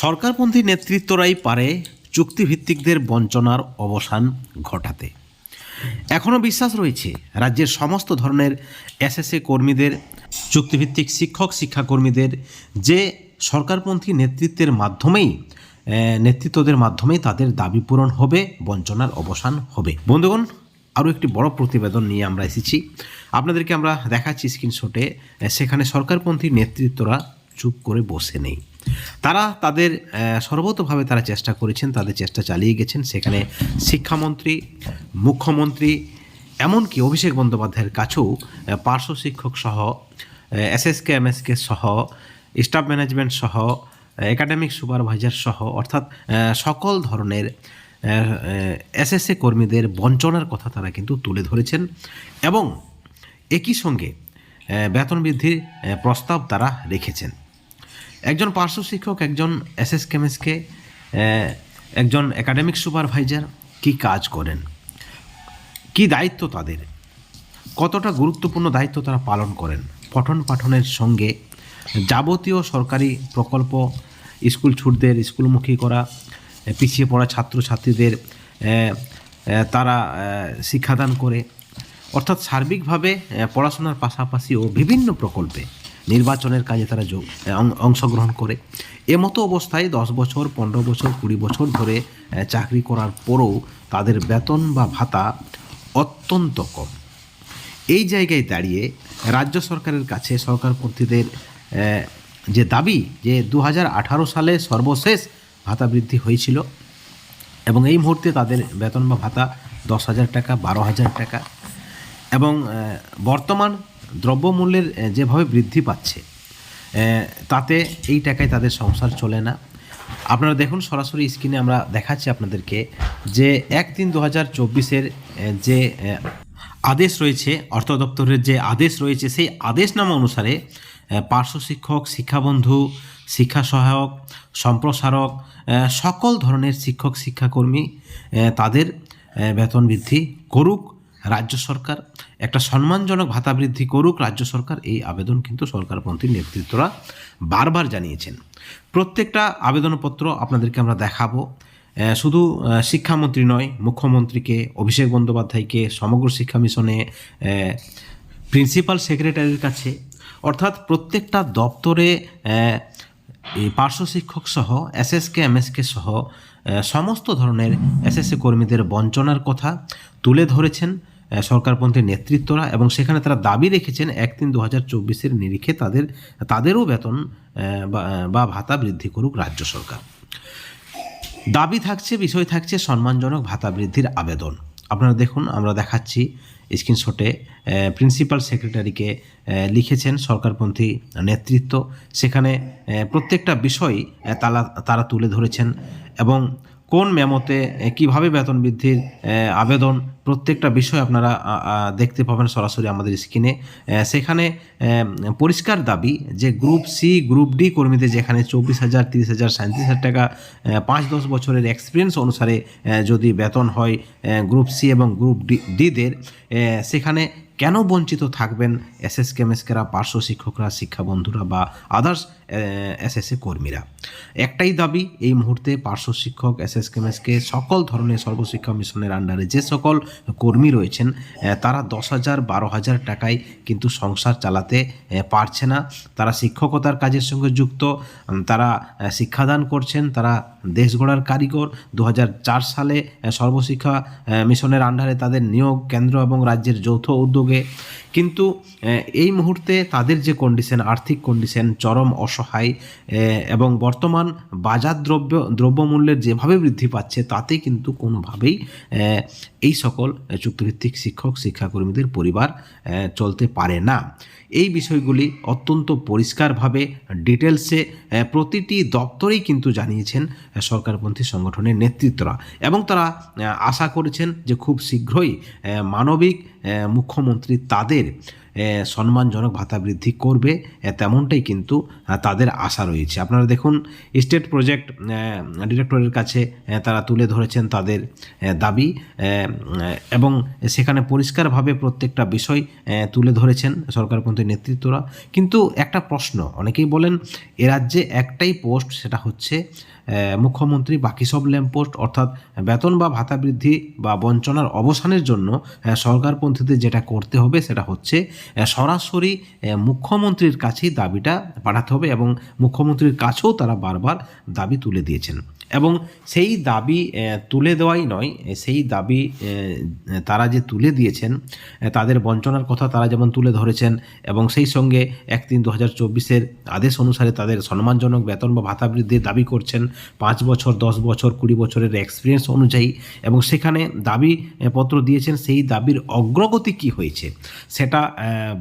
সরকারপন্থী নেতৃত্বরাই পারে চুক্তিভিত্তিকদের বঞ্চনার অবসান ঘটাতে। এখনও বিশ্বাস রয়েছে, রাজ্যের সমস্ত ধরনের এসএসএ কর্মীদের, চুক্তিভিত্তিক শিক্ষক শিক্ষাকর্মীদের, যে সরকারপন্থী নেতৃত্বের মাধ্যমেই নেতৃত্বদের মাধ্যমেই তাদের দাবি পূরণ হবে, বঞ্চনার অবসান হবে। বন্ধুগণ, আরও একটি বড় প্রতিবেদন নিয়ে আমরা এসেছি। আপনাদেরকে আমরা দেখাচ্ছি স্ক্রিনশটে সেখানে সরকারপন্থী নেতৃত্বরা চুপ করে বসে নেই। তারা তাদের সর্বতভাবে তারা চেষ্টা করেছেন, তাদের চেষ্টা চালিয়ে গেছেন। সেখানে শিক্ষামন্ত্রী, মুখ্যমন্ত্রী, এমনকি অভিষেক বন্দ্যোপাধ্যায়ের কাছেও পার্শ্ব শিক্ষক সহ এসএসকে, এমএসকে সহ, স্টাফ ম্যানেজমেন্ট সহ একাডেমিক সুপারভাইজার সহ, অর্থাৎ সকল ধরনের এসএসএ কর্মীদের বঞ্চনার কথা তারা কিন্তু তুলে ধরেছেন এবং একই সঙ্গে বেতন বৃদ্ধির প্রস্তাব তারা রেখেছেন। একজন পার্শ্ব শিক্ষক, একজন এস এস কেমিসকে একজন একাডেমিক সুপারভাইজার কি কাজ করেন? কি দায়িত্ব তাদের? কতটা গুরুত্বপূর্ণ দায়িত্ব তারা পালন করেন? পঠন পাঠনের সঙ্গে যাবতীয় সরকারি প্রকল্প, স্কুল ছুটদের, স্কুলমুখী করা, পিছিয়ে পড়া ছাত্রছাত্রীদের তারা শিক্ষাদান করে, অর্থাৎ সার্বিকভাবে পড়াশোনার পাশাপাশি ও বিভিন্ন প্রকল্পে নির্বাচনের কাজে তারা যোগ অংশগ্রহণ করে। এমতো অবস্থায় দশ বছর পনেরো বছর কুড়ি বছর ধরে চাকরি করার পরও তাদের বেতন বা ভাতা অত্যন্ত কম। এই জায়গায় দাঁড়িয়ে রাজ্য সরকারের কাছে সরকারপন্থীদের আহ, যে দাবি যে দু হাজার আঠারো সালে সর্বশেষ ভাতা বৃদ্ধি হয়েছিল এবং এই মুহূর্তে তাদের বেতন বা ভাতা দশ হাজার টাকা বারো হাজার টাকা এবং বর্তমান দ্রব্যমূল্যের যেভাবে বৃদ্ধি পাচ্ছে তাতে এই টাকায় তাদের সংসার চলে না। আপনারা দেখুন, সরাসরি স্ক্রিনে আমরা দেখাচ্ছি আপনাদেরকে যে এক তিন দু হাজার চব্বিশের যে আদেশ রয়েছে, অর্থ দপ্তরের যে আদেশ রয়েছে, সেই আদেশনামা অনুসারে পার্শ্ব শিক্ষক, শিক্ষাবন্ধু, শিক্ষা সহায়ক, সম্প্রসারক সকল ধরনের শিক্ষক, শিক্ষাকর্মী তাদের বেতন বৃদ্ধি করুক। রাজ্য সরকার, একটা সম্মানজনক ভাতা বৃদ্ধি করুক রাজ্য সরকার, এই আবেদন কিন্তু সরকারপন্থী নেতৃত্বরা বারবার জানিয়েছেন। প্রত্যেকটা আবেদনপত্র আপনাদেরকে আমরা দেখাবো। শুধু শিক্ষামন্ত্রী নয়, মুখ্যমন্ত্রীকে, অভিষেক বন্দ্যোপাধ্যায়কে, সমগ্র শিক্ষা মিশনে প্রিন্সিপাল সেক্রেটারির কাছে, অর্থাৎ প্রত্যেকটা দপ্তরে এই পার্শ্ব শিক্ষক সহ, এসএসকে, এমএসকে সহ সমস্ত ধরনের এসএসসি কর্মীদের বঞ্চনার কথা তুলে ধরেছেন। সরকারপন্থী নেতৃত্বরা এবং সেখানে তারা দাবি রেখেছেন এক তিন দু হাজার চব্বিশের নিরিখে তাদের, তাদেরও বেতন বা- ভাতা বৃদ্ধি করুক রাজ্য সরকার। দাবি থাকছে, বিষয় থাকছে সম্মানজনক ভাতা বৃদ্ধির আবেদন। আপনারা দেখুন, আমরা দেখাচ্ছি স্ক্রিনশটে প্রিন্সিপাল সেক্রেটারিকে লিখেছেন সরকারপন্থী নেতৃত্ব। সেখানে প্রত্যেকটা বিষয় তারা তারা তুলে ধরেছেন এবং কোন মেমোতে কীভাবে বেতন বৃদ্ধির আবেদন, প্রত্যেকটা বিষয় আপনারা দেখতে পাবেন সরাসরি আমাদের স্ক্রিনে। সেখানে পরিষ্কার দাবি যে গ্রুপ সি গ্রুপ ডি কর্মীদের যেখানে চব্বিশ হাজার, তিরিশ হাজার সাঁত্রিশ হাজার টাকা পাঁচ দশ বছরের এক্সপিরিয়েন্স অনুসারে যদি বেতন হয় গ্রুপ সি এবং গ্রুপ ডি ডিদের সেখানে কেন বঞ্চিত থাকবেন? এসএস কেমেসকেরা পার্শ্ব শিক্ষকরা, শিক্ষা বন্ধুরা বা আদার্স এসএসএ কর্মীরা। একটাই দাবি, এই মুহূর্তে পার্শ্ব শিক্ষক এসএস কেমেসকে সকল ধরনের সর্বশিক্ষা মিশনের আন্ডারে যে সকল কর্মী রয়েছেন তারা দশ হাজার বারো হাজার টাকায় কিন্তু সংসার চালাতে পারছে না। তারা শিক্ষকতার কাজের সঙ্গে যুক্ত তারা শিক্ষাদান করছেন, তারা দেশ গড়ার কারিগর। দু হাজার চার সালে সর্বশিক্ষা মিশনের আন্ডারে তাদের নিয়োগ কেন্দ্র এবং রাজ্যের যৌথ উদ্যোগে। কিন্তু এই মুহূর্তে তাদের যে কন্ডিশন আর্থিক কন্ডিশন চরম অসহায় এবং বর্তমান বাজার দ্রব্য, দ্রব্যমূল্যের যেভাবে বৃদ্ধি পাচ্ছে তাতে কিন্তু কোনোভাবেই এই সকল চুক্তিভিত্তিক শিক্ষক, শিক্ষাকর্মীদের পরিবার চলতে পারে না। এই বিষয়গুলি অত্যন্ত পরিষ্কারভাবে ডিটেলসে প্রতিটি দপ্তরেই কিন্তু জানিয়েছেন সরকারপন্থী সংগঠনের নেতৃত্বরা। এবং তারা আশা করেছেন যে খুব শীঘ্রই মানবিক মুখ্যমন্ত্রী তাদের সম্মানজনক ভাতা বৃদ্ধি করবে তেমনটাই কিন্তু তাদের আশা রয়েছে। আপনারা দেখুন স্টেট প্রজেক্ট ডিরেক্টরের কাছে তারা তুলে ধরেছেন তাদের দাবি এবং সেখানে পরিষ্কারভাবে প্রত্যেকটা বিষয় তুলে ধরেছেন সরকারপন্থী নেতৃত্বরা। কিন্তু একটা প্রশ্ন, অনেকেই বলেন, এ রাজ্যে একটাই পোস্ট সেটা হচ্ছে মুখ্যমন্ত্রী বাকি সব ল্যাম্প পোস্ট অর্থাৎ বেতন বা ভাতা বৃদ্ধি বা বঞ্চনার অবসানের জন্য সরকারপন্থীদের যেটা করতে হবে সেটা হচ্ছে সরাসরি মুখ্যমন্ত্রীর কাছেই দাবিটা পাঠাতে হবে এবং মুখ্যমন্ত্রীর কাছেও তারা বারবার দাবি তুলে দিয়েছেন। এবং সেই দাবি তুলে দেওয়াই নয় সেই দাবি তারা যে তুলে দিয়েছেন তাদের বঞ্চনার কথা তারা যেমন তুলে ধরেছেন এবং সেই সঙ্গে এক তিন দু হাজার চব্বিশের আদেশ অনুসারে তাদের সম্মানজনক বেতন বা ভাতা বৃদ্ধির দাবি করছেন পাঁচ বছর, দশ বছর, কুড়ি বছরের এক্সপিরিয়েন্স অনুযায়ী এবং সেখানে দাবি পত্র দিয়েছেন সেই দাবির অগ্রগতি কি হয়েছে? সেটা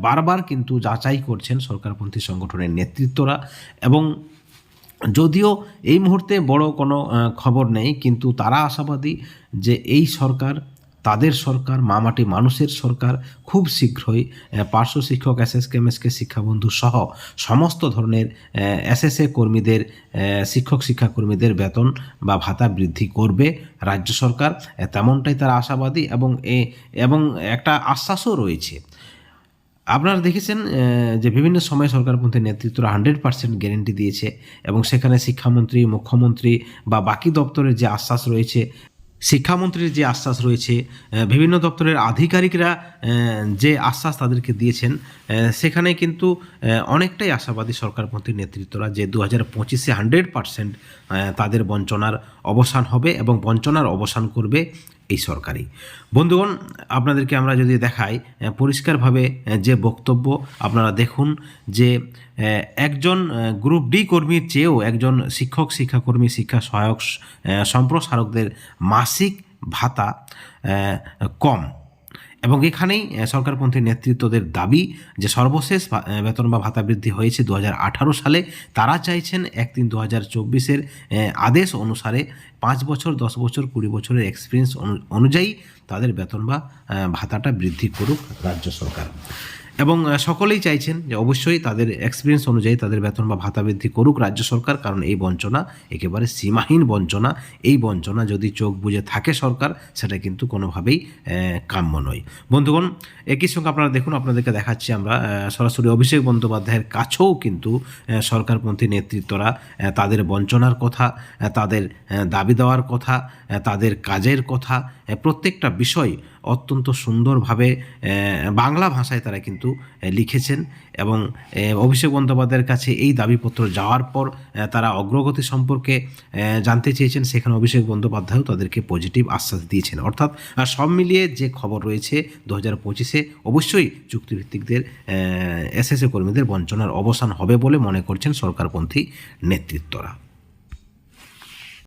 বারবার কিন্তু যাচাই করছেন সরকারপন্থী সংগঠনের নেতৃত্বরা এবং যদিও এই মুহূর্তে বড় কোনো খবর নেই, কিন্তু তারা আশাবাদী যে এই সরকার তাদের সরকার, মামাটি মানুষের সরকার খুব শীঘ্রই পার্শ্ব শিক্ষক এস এস কেমএসকে শিক্ষাবন্ধু সহ সমস্ত ধরনের এসএসএ কর্মীদের শিক্ষক শিক্ষাকর্মীদের বেতন বা ভাতা বৃদ্ধি করবে রাজ্য সরকার। তেমনটাই তারা আশাবাদী এবং এ, এবং একটা আশ্বাসও রয়েছে। আপনারা দেখেছেন যে বিভিন্ন সময় সরকারপন্থী নেতৃত্বরা হান্ড্রেড পার্সেন্ট গ্যারেন্টি দিয়েছে এবং সেখানে শিক্ষামন্ত্রী, মুখ্যমন্ত্রী বা বাকি দপ্তরের যে আশ্বাস রয়েছে শিক্ষামন্ত্রীর যে আশ্বাস রয়েছে বিভিন্ন দপ্তরের আধিকারিকরা যে আশ্বাস তাদেরকে দিয়েছেন সেখানে কিন্তু অনেকটাই আশাবাদী সরকারপন্থী নেতৃত্বরা যে দু হাজার পঁচিশে হান্ড্রেড পার্সেন্ট তাদের বঞ্চনার অবসান হবে এবং বঞ্চনার অবসান করবে এই সরকারই। বন্ধুগণ, আপনাদেরকে আমরা যদি দেখাই পরিষ্কারভাবে যে বক্তব্য আপনারা দেখুন যে একজন গ্রুপ ডি কর্মীর চেয়েও একজন শিক্ষক, শিক্ষাকর্মী, শিক্ষা সহায়ক সম্প্রসারকদের মাসিক ভাতা কম। এবং এখানেই সরকারপন্থী নেতৃত্বদের দাবি যে সর্বশেষ বেতন বা ভাতা বৃদ্ধি হয়েছে দু হাজার আঠারো সালে। তারা চাইছেন এক তিন দু হাজার চব্বিশের আদেশ অনুসারে পাঁচ বছর, দশ বছর, কুড়ি বছরের এক্সপিরিয়েন্স অনুযায়ী তাদের বেতন বা ভাতাটা বৃদ্ধি করুক রাজ্য সরকার। এবং সকলেই চাইছেন যে অবশ্যই তাদের এক্সপিরিয়েন্স অনুযায়ী তাদের বেতন বা ভাতা বৃদ্ধি করুক রাজ্য সরকার, কারণ এই বঞ্চনা একেবারে সীমাহীন বঞ্চনা। এই বঞ্চনা যদি চোখ বুজে থাকে সরকার, সেটা কিন্তু কোনোভাবেই কাম্য নয়। বন্ধুগণ, একই সঙ্গে আপনারা দেখুন, আপনাদেরকে দেখাচ্ছি আমরা সরাসরি অভিষেক বন্দ্যোপাধ্যায়ের কাছেও কিন্তু সরকারপন্থী নেতৃত্বরা তাদের বঞ্চনার কথা তাদের দাবি দেওয়ার কথা তাদের কাজের কথা প্রত্যেকটা বিষয় অত্যন্ত সুন্দরভাবে বাংলা ভাষায় তারা কিন্তু লিখেছেন এবং অভিষেক বন্দ্যোপাধ্যায়ের কাছে এই দাবিপত্র যাওয়ার পর তারা অগ্রগতি সম্পর্কে জানতে চেয়েছেন। সেখানে অভিষেক বন্দ্যোপাধ্যায়ও তাদেরকে পজিটিভ আশ্বাস দিয়েছেন। অর্থাৎ সব মিলিয়ে যে খবর রয়েছে দু হাজার পঁচিশে, অবশ্যই চুক্তিভিত্তিকদের এসএসএ কর্মীদের বঞ্চনার অবসান হবে বলে মনে করছেন সরকারপন্থী নেতৃত্বরা।